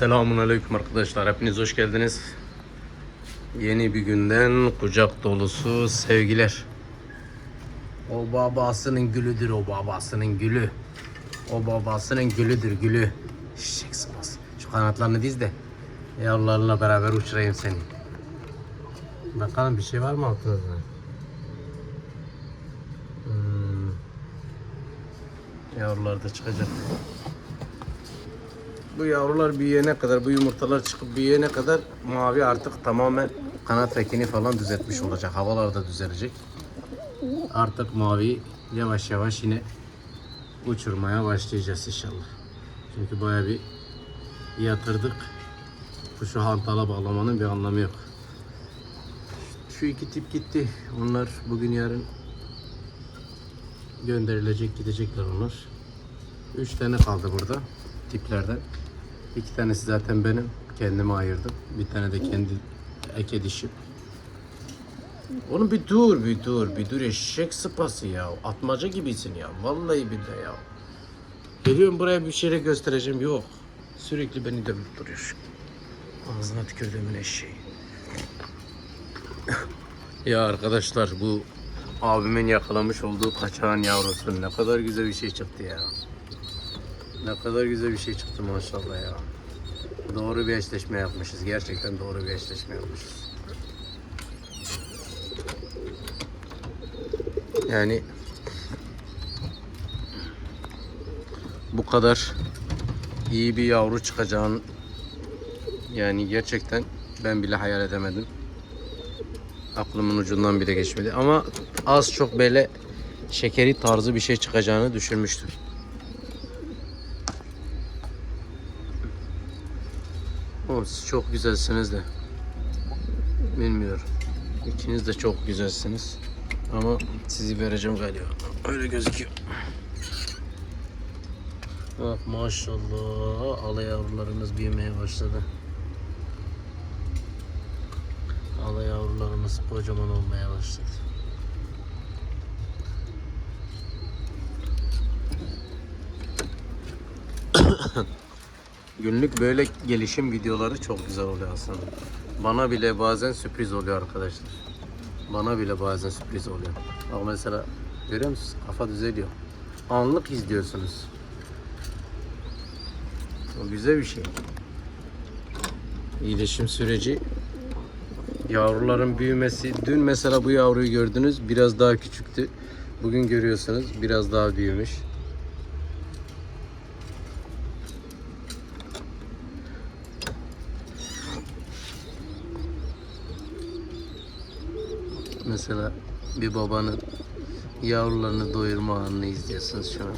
Selamun Aleyküm arkadaşlar. Hepiniz hoş geldiniz. Yeni bir günden kucak dolusu sevgiler. O babasının gülüdür o babasının gülü. O babasının gülüdür gülü. Şişek sıpası. Şu kanatlarını diz de yavrularla beraber uçurayım seni. Bakalım bir şey var mı altınızda? Hmm. Yavrular da çıkacak. Bu yavrular büyüyene kadar, bu yumurtalar çıkıp büyüyene kadar mavi artık tamamen kanat rekini falan düzeltmiş olacak. Havalar da düzelecek. Artık mavi yavaş yavaş yine uçurmaya başlayacağız inşallah. Çünkü baya bir yatırdık. Kuşu hantala bağlamanın bir anlamı yok. Şu iki tip gitti. Onlar bugün yarın gönderilecek gidecekler onlar. Üç tane kaldı burada tiplerden. İki tanesi zaten benim. Kendime ayırdım. Bir tane de kendi eke dişim. Oğlum bir dur bir dur bir dur eşek sıpası ya. Atmaca gibisin ya. Vallahi billahi ya. Geliyorum buraya bir şeyle göstereceğim. Yok. Sürekli beni dövüp duruyor. Ağzına tükürdüğümün eşeği. ya arkadaşlar bu abimin yakalamış olduğu kaçağın yavrusu ne kadar güzel bir şey çıktı ya. Ne kadar güzel bir şey çıktı maşallah ya. Doğru bir eşleşme yapmışız. Gerçekten doğru bir eşleşme yapmışız. Yani bu kadar iyi bir yavru çıkacağını yani gerçekten ben bile hayal edemedim. Aklımın ucundan bile geçmedi ama az çok böyle şekeri tarzı bir şey çıkacağını düşünmüştüm. Oğlum siz çok güzelsiniz de. Bilmiyorum. İkiniz de çok güzelsiniz. Ama sizi vereceğim galiba. Öyle gözüküyor. Bak maşallah ala yavrularımız büyümeye başladı. Ala yavrularımız kocaman olmaya başladı. Günlük böyle gelişim videoları çok güzel oluyor aslında. Bana bile bazen sürpriz oluyor arkadaşlar. Bana bile bazen sürpriz oluyor. Bak mesela görüyor musunuz? Kafa düzeliyor. Anlık izliyorsunuz. O güzel bir şey. İyileşim süreci yavruların büyümesi. Dün mesela bu yavruyu gördünüz. Biraz daha küçüktü. Bugün görüyorsunuz biraz daha büyümüş. Mesela bir babanın yavrularını doyurma anını izliyorsunuz şu an.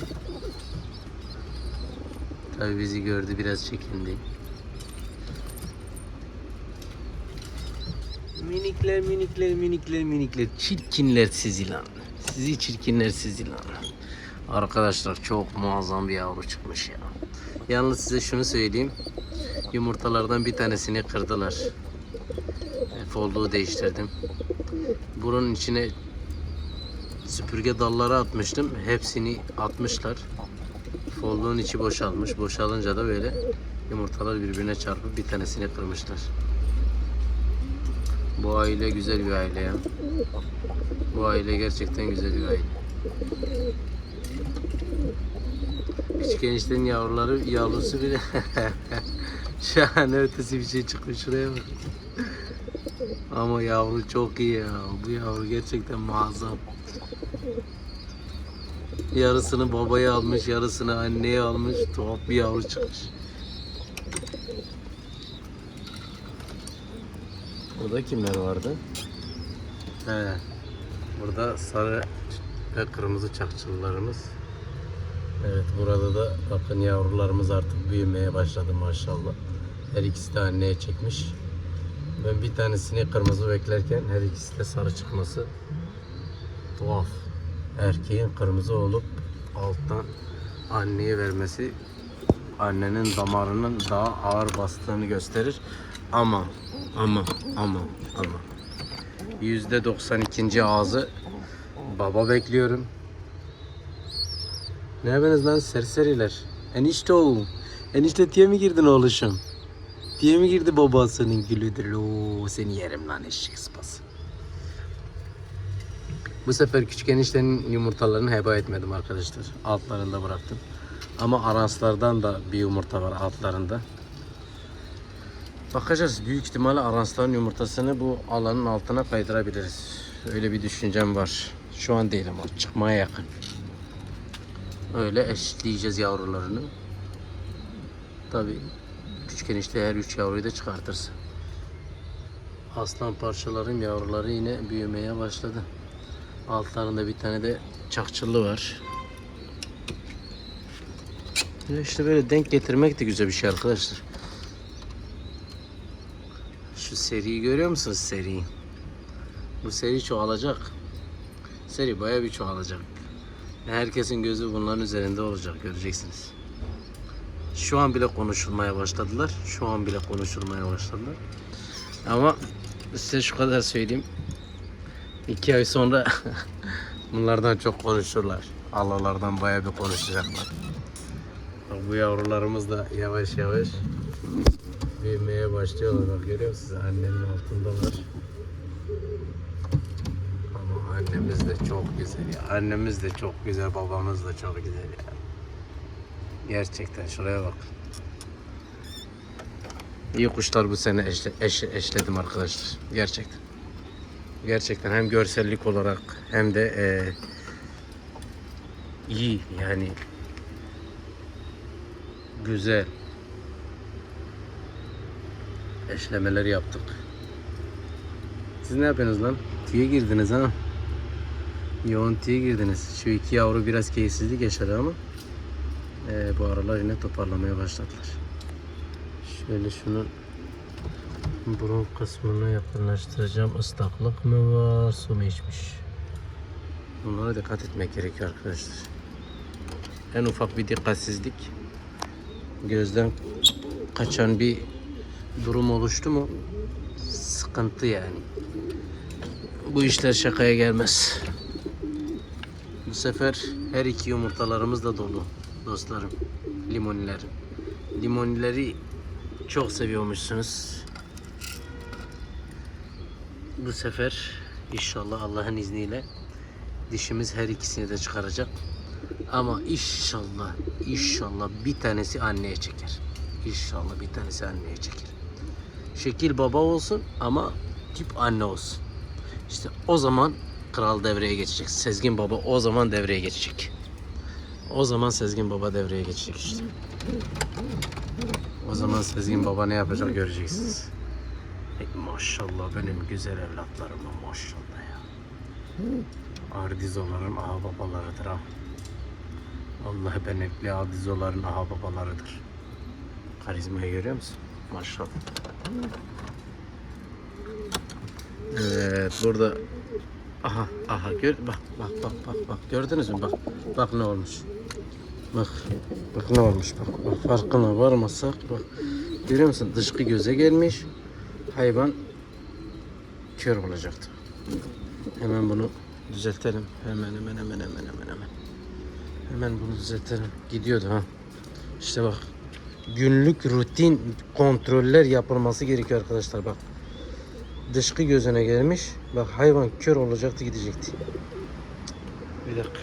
Tabii bizi gördü biraz çekindi. Minikler minikler minikler minikler çirkinler sizi lan. Sizi çirkinler sizi lan. Arkadaşlar çok muazzam bir yavru çıkmış ya. Yalnız size şunu söyleyeyim. Yumurtalardan bir tanesini kırdılar. Folluğu değiştirdim. Bunun içine süpürge dalları atmıştım. Hepsini atmışlar. Folluğun içi boşalmış. Boşalınca da böyle yumurtalar birbirine çarpıp bir tanesini kırmışlar. Bu aile güzel bir aile ya. Bu aile gerçekten güzel bir aile. Küçük eniştenin yavruları, yavrusu bile şahane ötesi bir şey çıkmış şuraya bak. Ama yavru çok iyi ya. Bu yavru gerçekten muazzam. Yarısını babaya almış, yarısını anneye almış. Tuhaf bir yavru çıkmış. Burada kimler vardı? He. Burada sarı ve kırmızı çakçılılarımız. Evet burada da bakın yavrularımız artık büyümeye başladı maşallah. Her ikisi de anneye çekmiş. Ben bir tanesini kırmızı beklerken her ikisi de sarı çıkması tuhaf. Erkeğin kırmızı olup alttan anneye vermesi annenin damarının daha ağır bastığını gösterir. Ama ama ama ama yüzde 92. ağzı baba bekliyorum. Ne yapıyorsunuz lan serseriler? Enişte oğlum. Enişte diye mi girdin oğluşum? Çiftliğe mi girdi babasının gülüdür lo seni yerim lan eşek sıpası. Bu sefer küçük eniştenin yumurtalarını heba etmedim arkadaşlar. Altlarında bıraktım. Ama aranslardan da bir yumurta var altlarında. Bakacağız. Büyük ihtimalle aransların yumurtasını bu alanın altına kaydırabiliriz. Öyle bir düşüncem var. Şu an değil ama çıkmaya yakın. Öyle eşitleyeceğiz yavrularını. Tabii küçük enişte her üç yavruyu da çıkartırsa. Aslan parçaların yavruları yine büyümeye başladı. Altlarında bir tane de çakçıllı var. Ya işte böyle denk getirmek de güzel bir şey arkadaşlar. Şu seriyi görüyor musunuz seriyi? Bu seri çoğalacak. Seri baya bir çoğalacak. Herkesin gözü bunların üzerinde olacak göreceksiniz. Şu an bile konuşulmaya başladılar. Şu an bile konuşulmaya başladılar. Ama size şu kadar söyleyeyim. İki ay sonra bunlardan çok konuşurlar. Allah'lardan bayağı bir konuşacaklar. Bu yavrularımız da yavaş yavaş büyümeye başlıyorlar. Bak görüyor musunuz? Annenin altındalar. Ama annemiz de çok güzel ya. Annemiz de çok güzel, babamız da çok güzel ya. Gerçekten şuraya bak. İyi kuşlar bu sene eşle, eş- eşledim arkadaşlar. Gerçekten. Gerçekten hem görsellik olarak hem de eee, iyi yani güzel eşlemeler yaptık. Siz ne yapıyorsunuz lan? Tüye girdiniz ha? Yoğun tüye girdiniz. Şu iki yavru biraz keyifsizlik yaşadı ama eee, bu aralar yine toparlamaya başladılar. Şöyle şunun burun kısmına yakınlaştıracağım. Islaklık mı var, su mu içmiş? Bunlara dikkat etmek gerekiyor arkadaşlar. En ufak bir dikkatsizlik gözden kaçan bir durum oluştu mu sıkıntı yani. Bu işler şakaya gelmez. Bu sefer her iki yumurtalarımız da dolu dostlarım. Limoniler. Limonileri çok seviyormuşsunuz. Bu sefer inşallah Allah'ın izniyle dişimiz her ikisini de çıkaracak. Ama inşallah inşallah bir tanesi anneye çeker. İnşallah bir tanesi anneye çeker. Şekil baba olsun ama tip anne olsun. İşte o zaman kral devreye geçecek. Sezgin baba o zaman devreye geçecek. O zaman Sezgin baba devreye geçecek işte. O zaman Sezgin baba ne yapacak göreceksiniz. Ey maşallah benim güzel evlatlarıma maşallah ya. Ardizoların aha babalarıdır ha. Allah benekli ardizoların aha babalarıdır. Karizmayı görüyor musun? Maşallah. Evet burada aha aha gör bak bak bak bak bak gördünüz mü bak bak ne olmuş. Bak bak ne olmuş bak bak farkına varmasak bak görüyor musun dışkı göze gelmiş hayvan kör olacaktı. Hemen bunu düzeltelim. Hemen hemen hemen hemen hemen hemen. Hemen bunu düzeltelim. Gidiyordu ha. İşte bak günlük rutin kontroller yapılması gerekiyor arkadaşlar bak. Dışkı gözüne gelmiş. Bak hayvan kör olacaktı gidecekti. Bir dakika.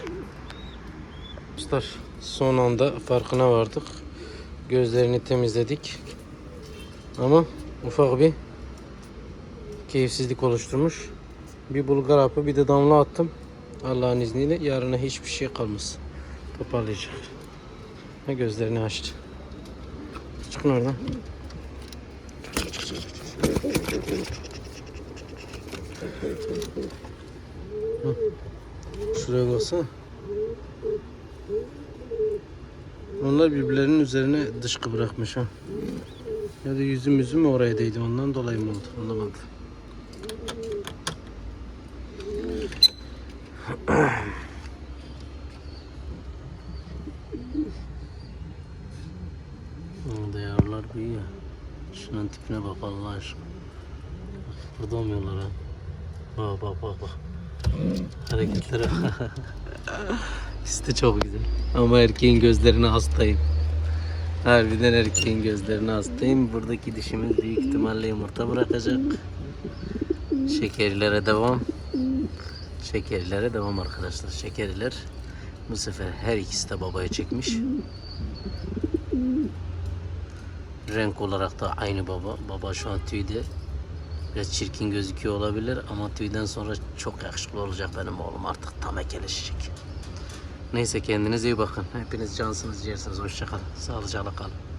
Dostlar son anda farkına vardık. Gözlerini temizledik. Ama ufak bir keyifsizlik oluşturmuş. Bir bulgar hapı bir de damla attım. Allah'ın izniyle yarına hiçbir şey kalmaz. Toparlayacak. Ve gözlerini açtı. Çıkın oradan. Hı. Şuraya baksana. Onlar birbirlerinin üzerine dışkı bırakmış ha. Ya da yüzüm yüzüm oraya değdi ondan dolayı mı oldu anlamadım. Orada yavrular büyüyor. Şunun tipine bak Allah aşkına. Burada olmuyorlar ha. Bak bak bak bak. Hareketlere de çok güzel. Ama erkeğin gözlerine hastayım. Harbiden erkeğin gözlerini hastayım. Buradaki dişimiz büyük ihtimalle yumurta bırakacak. Şekerlere devam. Şekerlere devam arkadaşlar. Şekerler bu sefer her ikisi de babaya çekmiş. Renk olarak da aynı baba. Baba şu an tüyde. Biraz çirkin gözüküyor olabilir ama tüyden sonra çok yakışıklı olacak benim oğlum. Artık tam ekeleşecek. Neyse kendinize iyi bakın. Hepiniz cansınız, ciğersiniz. Hoşçakalın. Sağlıcakla kalın.